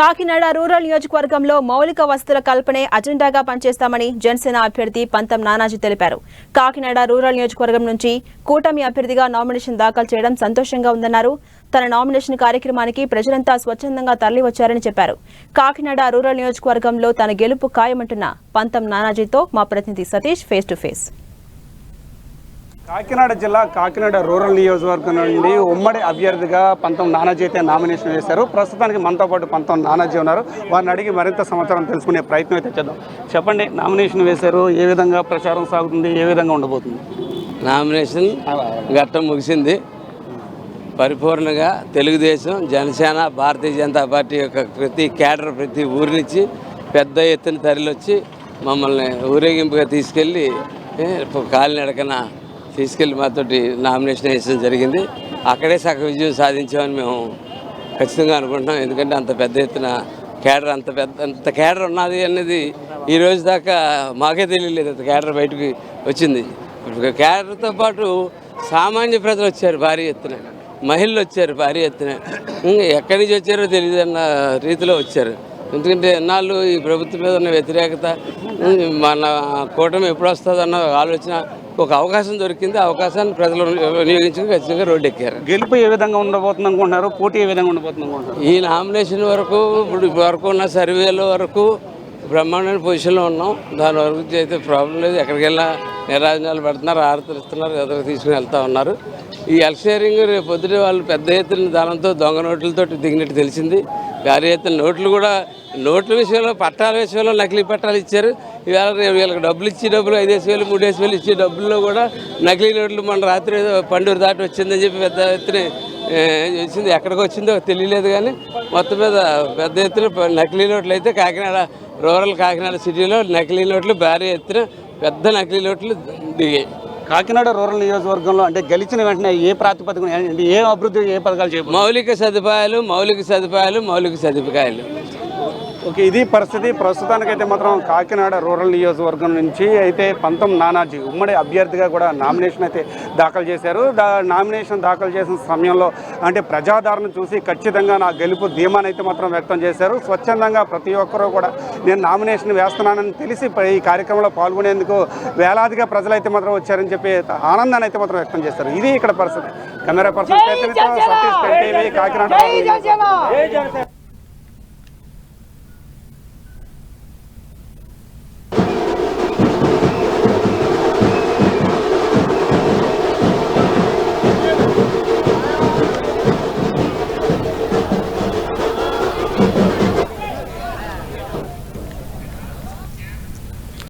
Kakinada rural నియోజకవర్గంలో మౌలిక వసతుల కల్పనే అజెండాగా పనిచేస్తామని జనసేన అభ్యర్థి పంతం నానాజీ తెలిపారు. కాకినాడ రూరల్ నియోజకవర్గం నుంచి కూటమి అభ్యర్థిగా నామినేషన్ దాఖలు చేయడం సంతోషంగా ఉందన్నారు. తన నామినేషన్ కార్యక్రమానికి ప్రజలంతా స్వచ్ఛందంగా తరలివచ్చారని చెప్పారు. కాకినాడ రూరల్ నియోజకవర్గంలో తన గెలుపు ఖాయమంటున్న పంతం నానాజీతో మా ప్రతినిధి Satish face to face Kakinada జిల్లా కాకినాడ రూరల్ నియోజకవర్గం నుండి ఉమ్మడి అభ్యర్థిగా పంతం నానాజీ అయితే నామినేషన్ వేశారు. ప్రస్తుతానికి మనతో పాటు పంతం నానాజీ ఉన్నారు. వారిని అడిగి మరింత సమాచారం తెలుసుకునే ప్రయత్నం అయితే చేద్దాం. చెప్పండి నామినేషన్ వేశారు. ఏ విధంగా ప్రచారం సాగుతుంది? ఏ విధంగా ఉండబోతుంది? నామినేషన్ ఘట్టం ముగిసింది. పరిపూర్ణంగా తెలుగుదేశం జనసేన భారతీయ జనతా పార్టీ యొక్క ప్రతి కేడర్ ప్రతి ఊరి నుంచి పెద్ద ఎత్తున తరలివచ్చి మమ్మల్ని ఊరేగింపుగా తీసుకెళ్ళి కాలినడకన తీసుకెళ్ళి మాతోటి నామినేషన్ వేయడం జరిగింది. అక్కడే సగ విజయం సాధించామని మేము ఖచ్చితంగా అనుకుంటున్నాం. ఎందుకంటే అంత పెద్ద ఎత్తున కేడర్ అంత పెద్ద అంత కేడర్ ఉన్నది అనేది ఈ రోజు దాకా మాకే తెలియలేదు. అంత కేడర్ బయటకు వచ్చింది. కేడర్తో పాటు సామాన్య ప్రజలు వచ్చారు భారీ ఎత్తున. మహిళలు వచ్చారు భారీ ఎత్తున. ఎక్కడి నుంచి వచ్చారో తెలియదు అన్న రీతిలో వచ్చారు. ఎందుకంటే ఎన్నాళ్ళు ఈ ప్రభుత్వం మీద ఉన్న వ్యతిరేకత మన కూటమి ఎప్పుడు వస్తుంది అన్న ఆలోచన ఒక అవకాశం దొరికింది ఆ అవకాశాన్ని ప్రజలు వినియోగించుకుని ఖచ్చితంగా రోడ్డు ఎక్కారు. గెలుపు ఏ విధంగా ఉండబోతుంది అనుకుంటున్నారు? పోటీ ఏ విధంగా ఉండబోతుంది అనుకుంటున్నారు? ఈ నామినేషన్ వరకు ఇప్పుడు వరకు ఉన్న సర్వేల వరకు బ్రహ్మాండమైన పొజిషన్లో ఉన్నాం. దాని వరకు అయితే ప్రాబ్లం లేదు. ఎక్కడికి వెళ్ళినా నిరాజనాలు పెడుతున్నారు ఆరతరిస్తున్నారు ఎదురు తీసుకుని వెళ్తా ఉన్నారు. ఈ ఎల్షేరింగ్ రేపు పొద్దున వాళ్ళు పెద్ద ఎత్తున దానంతో దొంగ నోట్లతో దిగినట్టు తెలిసింది. భారీ ఎత్తున నోట్లు కూడా నోట్ల విషయంలో పట్టాల విషయంలో నకిలీ పట్టాలు ఇచ్చారు. ఇవాళ రేపు వీళ్ళకి డబ్బులు ఇచ్చి డబ్బులు ఐదేసి వేలు మూడేసి వేలు ఇచ్చే డబ్బుల్లో కూడా నకిలీ నోట్లు మన రాత్రి ఏదో పండుగ దాటి వచ్చిందని చెప్పి పెద్ద ఎత్తున వచ్చింది. ఎక్కడికి వచ్చిందో తెలియలేదు కానీ మొత్తం మీద పెద్ద ఎత్తున నకిలీ నోట్లు అయితే కాకినాడ రూరల్ కాకినాడ సిటీలో నకిలీ నోట్లు భారీ ఎత్తున పెద్ద నకిలీ నోట్లు దిగాయి. కాకినాడ రూరల్ నియోజకవర్గంలో అంటే గెలిచిన వెంటనే ఏ ప్రాతిపదికన ఏ అభివృద్ధి ఏ పథకాలు చేయాలి మౌలిక సదుపాయాలు మౌలిక సదుపాయాలు మౌలిక సదుపాయాలు. ఓకే ఇది పరిస్థితి. ప్రస్తుతానికైతే మాత్రం కాకినాడ రూరల్ నియోజకవర్గం నుంచి అయితే పంతం నానాజీ ఉమ్మడి అభ్యర్థిగా కూడా నామినేషన్ అయితే దాఖలు చేశారు. దా నామినేషన్ దాఖలు చేసిన సమయంలో అంటే ప్రజాదరణ చూసి ఖచ్చితంగా నా గెలుపు ధీమాని అయితే మాత్రం వ్యక్తం చేశారు. స్వచ్ఛందంగా ప్రతి ఒక్కరూ కూడా నేను నామినేషన్ వేస్తున్నానని తెలిసి ఈ కార్యక్రమంలో పాల్గొనేందుకు వేలాదిగా ప్రజలైతే మాత్రం వచ్చారని చెప్పి ఆనందాన్ని అయితే మాత్రం వ్యక్తం చేశారు. ఇది ఇక్కడ పరిస్థితి. Camera person Satish Kakinada.